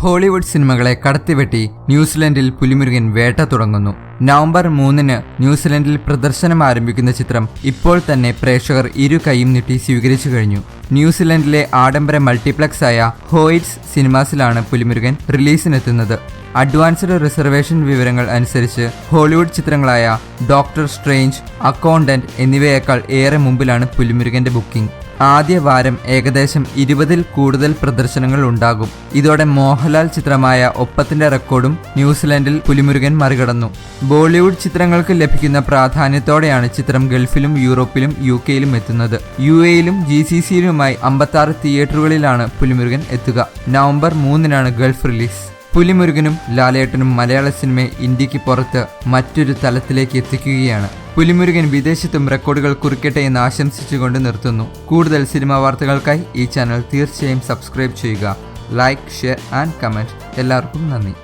Hollywood സിനിമകളെ കടത്തിവെട്ടി ന്യൂസിലൻഡിൽ പുലിമുരുകൻ വേട്ട തുടങ്ങുന്നു. നവംബർ മൂന്നിന് ന്യൂസിലൻഡിൽ പ്രദർശനം ആരംഭിക്കുന്ന ചിത്രം ഇപ്പോൾ തന്നെ പ്രേക്ഷകർ ഇരു കൈയും നീട്ടി സ്വീകരിച്ചു കഴിഞ്ഞു. ന്യൂസിലൻഡിലെ ആഡംബര മൾട്ടിപ്ലക്സ് ആയ ഹോയിറ്റ്സ് സിനിമാസിലാണ് പുലിമുരുകൻ റിലീസിനെത്തുന്നത്. അഡ്വാൻസ്ഡ് റിസർവേഷൻ വിവരങ്ങൾ അനുസരിച്ച് ഹോളിവുഡ് ചിത്രങ്ങളായ ഡോക്ടർ സ്ട്രേഞ്ച് അക്കൗണ്ടന്റ് എന്നിവയേക്കാൾ ഏറെ മുമ്പിലാണ് പുലിമുരുകന്റെ ബുക്കിംഗ്. ആദ്യ വാരം ഏകദേശം ഇരുപതിൽ കൂടുതൽ പ്രദർശനങ്ങൾ ഉണ്ടാകും. ഇതോടെ മോഹൻലാൽ ചിത്രമായ ഒപ്പത്തിന്റെ റെക്കോർഡും ന്യൂസിലൻഡിൽ പുലിമുരുകൻ മറികടന്നു. ബോളിവുഡ് ചിത്രങ്ങൾക്ക് ലഭിക്കുന്ന പ്രാധാന്യത്തോടെയാണ് ചിത്രം ഗൾഫിലും യൂറോപ്പിലും യു കെയിലും എത്തുന്നത്. യു എയിലും ജി സി സിയിലുമായി അമ്പത്താറ് തിയേറ്ററുകളിലാണ് പുലിമുരുകൻ എത്തുക. നവംബർ മൂന്നിനാണ് ഗൾഫ് റിലീസ്. പുലിമുരുകനും ലാലേട്ടനും മലയാള സിനിമയെ ഇന്ത്യയ്ക്ക് പുറത്ത് മറ്റൊരു തലത്തിലേക്ക് എത്തിക്കുകയാണ്. പുലിമുരുകൻ വിദേശത്തും റെക്കോർഡുകൾ കുറിക്കട്ടെ എന്ന് ആശംസിച്ചുകൊണ്ട് നിർത്തുന്നു. കൂടുതൽ സിനിമാ വാർത്തകൾക്കായി ഈ ചാനൽ തീർച്ചയായും സബ്സ്ക്രൈബ് ചെയ്യുക. Like share and comment. എല്ലാവർക്കും നന്ദി.